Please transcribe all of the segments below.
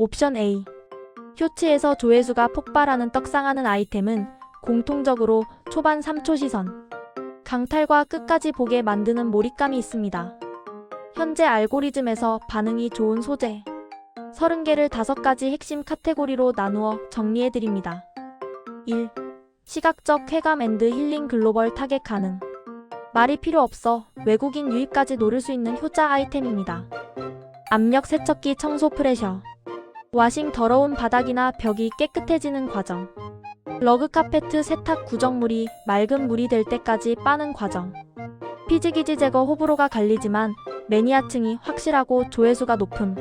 옵션 A. 쇼츠에서 조회수가 폭발하는 떡상하는 아이템은 공통적으로 초반 3초 시선. 강탈과 끝까지 보게 만드는 몰입감이 있습니다. 현재 알고리즘에서 반응이 좋은 소재. 30개를 5가지 핵심 카테고리로 나누어 정리해드립니다. 1. 시각적 쾌감 앤드 힐링 글로벌 타겟 가능. 말이 필요 없어 외국인 유입까지 노릴 수 있는 효자 아이템입니다. 압력 세척기 청소 프레셔. 와싱 더러운 바닥이나 벽이 깨끗해지는 과정. 러그 카페트 세탁 구정물이 맑은 물이 될 때까지 빠는 과정. 피지기지 제거 호불호가 갈리지만 매니아층이 확실하고 조회수가 높음.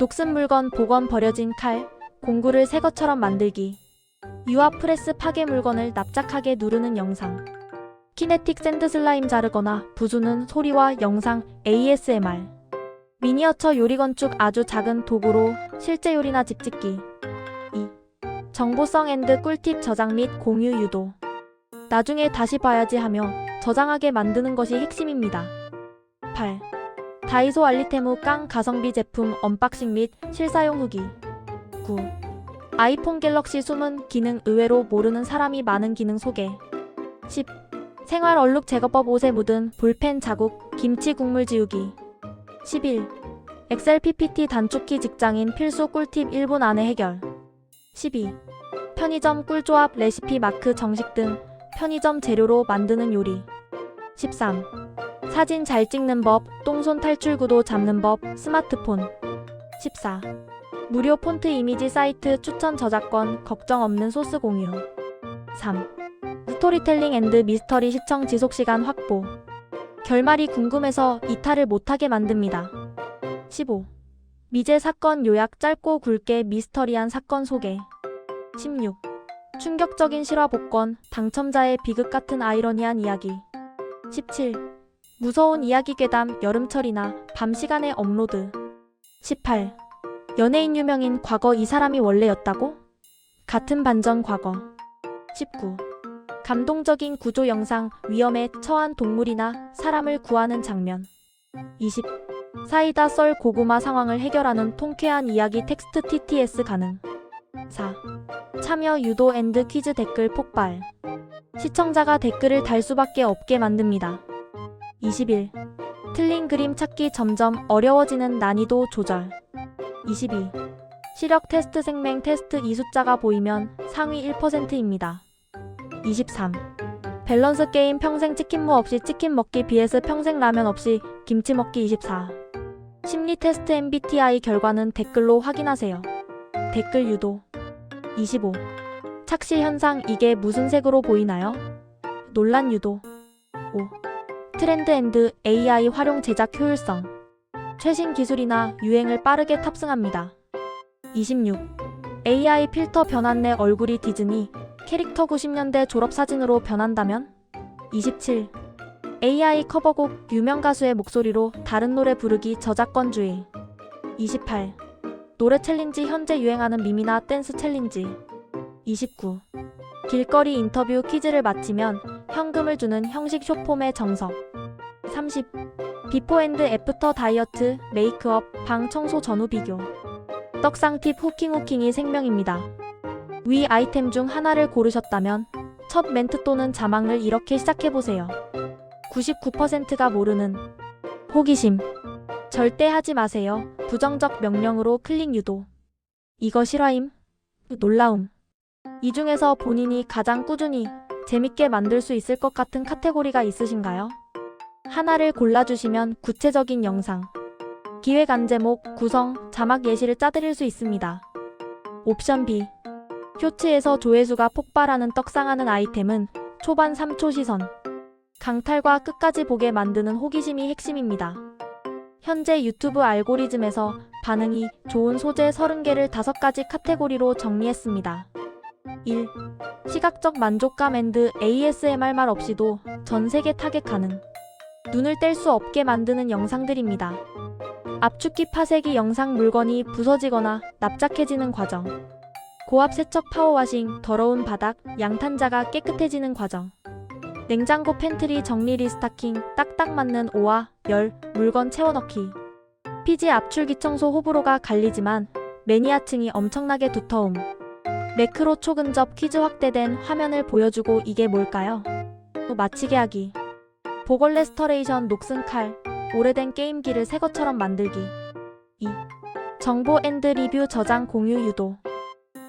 녹슨 물건 복원 버려진 칼, 공구를 새 것처럼 만들기. 유압 프레스 파괴 물건을 납작하게 누르는 영상. 키네틱 샌드 슬라임 자르거나 부수는 소리와 영상 ASMR. 미니어처 요리 건축 아주 작은 도구로 실제 요리나 집 짓기. 2. 정보성 앤드 꿀팁 저장 및 공유 유도. 나중에 다시 봐야지 하며 저장하게 만드는 것이 핵심입니다. 8. 다이소 알리테무 깡 가성비 제품 언박싱 및 실사용 후기. 9. 아이폰 갤럭시 숨은 기능 의외로 모르는 사람이 많은 기능 소개. 10. 생활 얼룩 제거법 옷에 묻은 볼펜 자국 김치 국물 지우기. 11. 엑셀 PPT 단축키 직장인 필수 꿀팁 1분 안에 해결. 12. 편의점 꿀조합 레시피 마크 정식 등 편의점 재료로 만드는 요리. 13. 사진 잘 찍는 법, 똥손 탈출 구도 잡는 법, 스마트폰. 14. 무료 폰트 이미지 사이트 추천 저작권 걱정 없는 소스 공유. 3. 스토리텔링 앤드 미스터리 시청 지속 시간 확보. 결말이 궁금해서 이탈을 못하게 만듭니다. 15. 미제 사건 요약 짧고 굵게 미스터리한 사건 소개. 16. 충격적인 실화 복권, 당첨자의 비극 같은 아이러니한 이야기. 17. 무서운 이야기 괴담 여름철이나 밤 시간에 업로드. 18. 연예인 유명인 과거 이 사람이 원래였다고? 같은 반전 과거. 19. 감동적인 구조 영상 위험에 처한 동물이나 사람을 구하는 장면. 20. 사이다 썰 고구마 상황을 해결하는 통쾌한 이야기 텍스트 TTS 가능. 4. 참여 유도 앤드 퀴즈 댓글 폭발. 시청자가 댓글을 달 수밖에 없게 만듭니다. 21. 틀린 그림 찾기 점점 어려워지는 난이도 조절. 22. 시력 테스트 생맹 테스트 이 숫자가 보이면 상위 1%입니다. 23. 밸런스 게임 평생 치킨무 없이 치킨 먹기 vs 평생 라면 없이 김치 먹기 24. 심리 테스트 MBTI 결과는 댓글로 확인하세요. 댓글 유도. 25. 착시 현상 이게 무슨 색으로 보이나요? 논란 유도. 5. 트렌드 앤드 AI 활용 제작 효율성. 최신 기술이나 유행을 빠르게 탑승합니다. 26. AI 필터 변환 내 얼굴이 디즈니 캐릭터 90년대 졸업사진으로 변한다면? 27. AI 커버곡 유명 가수의 목소리로 다른 노래 부르기 저작권주의. 28. 노래 챌린지 현재 유행하는 밈이나 댄스 챌린지. 29. 길거리 인터뷰 퀴즈를 마치면 현금을 주는 형식 쇼폼의 정석. 30. 비포 앤드 애프터 다이어트, 메이크업, 방 청소 전후 비교. 떡상 팁 후킹 후킹이 생명입니다. 위 아이템 중 하나를 고르셨다면 첫 멘트 또는 자막을 이렇게 시작해보세요. 99%가 모르는 호기심. 절대 하지 마세요. 부정적 명령으로 클릭 유도. 이거 실화임? 놀라움. 이 중에서 본인이 가장 꾸준히 재밌게 만들 수 있을 것 같은 카테고리가 있으신가요? 하나를 골라주시면 구체적인 영상, 기획 안 제목, 구성, 자막 예시를 짜드릴 수 있습니다. 옵션 B. 쇼츠에서 조회수가 폭발하는 떡상하는 아이템은 초반 3초 시선. 강탈과 끝까지 보게 만드는 호기심이 핵심입니다. 현재 유튜브 알고리즘에서 반응이 좋은 소재 30개를 5가지 카테고리로 정리했습니다. 1. 시각적 만족감 앤드 ASMR 말 없이도 전 세계 타겟 가능. 눈을 뗄 수 없게 만드는 영상들입니다. 압축기 파쇄기 영상 물건이 부서지거나 납작해지는 과정. 고압 세척 파워와싱 더러운 바닥 양탄자가 깨끗해지는 과정. 냉장고 팬트리 정리 리스타킹 딱딱 맞는 오와 열 물건 채워넣기. 피지 압출기 청소 호불호가 갈리지만 매니아층이 엄청나게 두터움. 매크로 초근접 퀴즈 확대된 화면을 보여주고 이게 뭘까요? 또 마치게 하기. 보걸 레 스터레이션 녹슨 칼. 오래된 게임기를 새 것처럼 만들기. 2. 정보 앤드 리뷰 저장 공유 유도.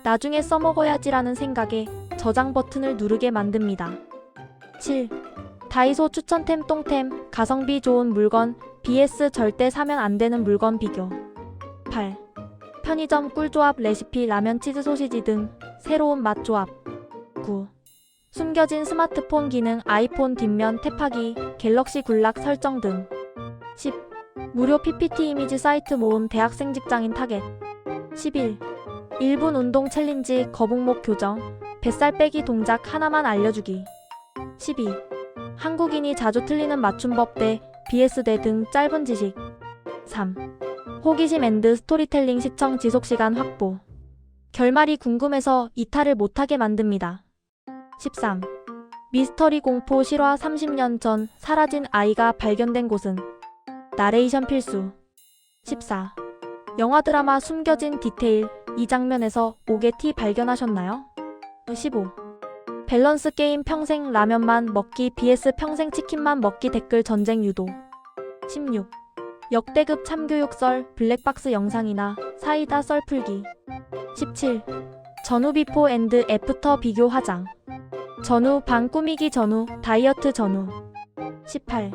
나중에 써먹어야지라는 생각에 저장 버튼을 누르게 만듭니다. 7. 다이소 추천템 똥템 가성비 좋은 물건 BS 절대 사면 안 되는 물건 비교. 8. 편의점 꿀조합 레시피 라면 치즈 소시지 등 새로운 맛 조합. 9. 숨겨진 스마트폰 기능 아이폰 뒷면 탭하기 갤럭시 굴락 설정 등. 10. 무료 PPT 이미지 사이트 모음 대학생 직장인 타겟. 11. 1분 운동 챌린지 거북목 교정 뱃살 빼기 동작 하나만 알려주기. 12. 한국인이 자주 틀리는 맞춤법 대 BS대 등 짧은 지식. 3. 호기심 앤드 스토리텔링 시청 지속시간 확보. 결말이 궁금해서 이탈을 못하게 만듭니다. 13. 미스터리 공포 실화 30년 전 사라진 아이가 발견된 곳은 나레이션 필수. 14. 영화 드라마 숨겨진 디테일 이 장면에서 옥의 티 발견하셨나요? 15. 밸런스 게임 평생 라면만 먹기 vs 평생 치킨만 먹기 댓글 전쟁 유도. 16. 역대급 참교육 썰 블랙박스 영상이나 사이다 썰 풀기. 17. 전후 비포 앤드 애프터 비교 화장. 전후 방 꾸미기 전후 다이어트 전후. 18.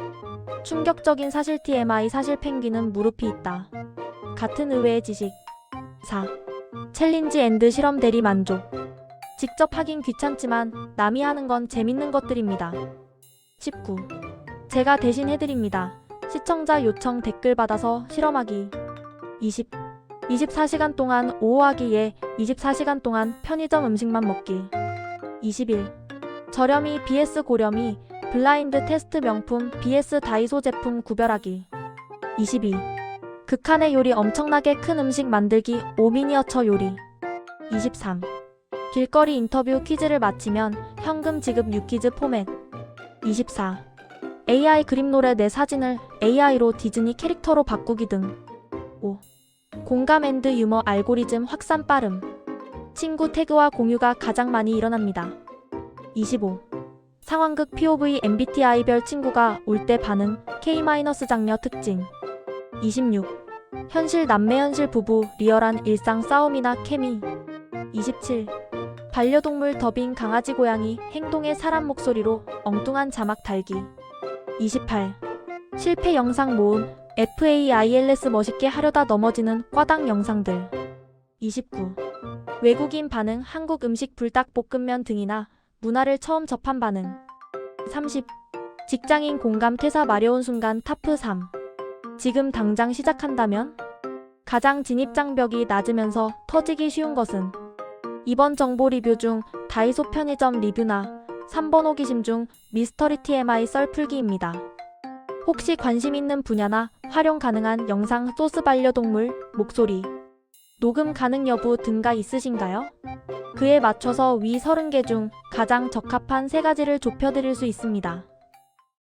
충격적인 사실 TMI 사실 펭귄은 무릎이 있다. 같은 의외의 지식. 4. 챌린지 앤드 실험 대리 만족. 직접 하긴 귀찮지만 남이 하는 건 재밌는 것들입니다. 19. 제가 대신 해드립니다. 시청자 요청 댓글 받아서 실험하기. 20. 24시간 동안 오호하기에 24시간 동안 편의점 음식만 먹기. 21. 저렴이 BS 고렴이 블라인드 테스트 명품 BS 다이소 제품 구별하기. 22. 극한의 요리 엄청나게 큰 음식 만들기 5미니어처 요리. 23. 길거리 인터뷰 퀴즈를 마치면 현금 지급 유퀴즈 포맷. 24. AI 그림 노래 내 사진을 AI로 디즈니 캐릭터로 바꾸기 등. 5. 공감 앤드 유머 알고리즘 확산 빠름. 친구 태그와 공유가 가장 많이 일어납니다. 25. 상황극 POV MBTI별 친구가 올 때 반응 K- 장녀 특징. 26. 현실 남매 현실 부부 리얼한 일상 싸움이나 케미. 27. 반려동물 더빙 강아지 고양이 행동의 사람 목소리로 엉뚱한 자막 달기. 28. 실패 영상 모음 FAILS 멋있게 하려다 넘어지는 꽈당 영상들. 29. 외국인 반응 한국 음식 불닭볶음면 등이나 문화를 처음 접한 반응. 30. 직장인 공감 퇴사 마려운 순간 타프 3. 지금 당장 시작한다면? 가장 진입장벽이 낮으면서 터지기 쉬운 것은 이번 정보 리뷰 중 다이소 편의점 리뷰나 3번 호기심 중 미스터리 TMI 썰 풀기입니다. 혹시 관심 있는 분야나 활용 가능한 영상 소스 반려동물, 목소리, 녹음 가능 여부 등가 있으신가요? 그에 맞춰서 위 30개 중 가장 적합한 3가지를 좁혀드릴 수 있습니다.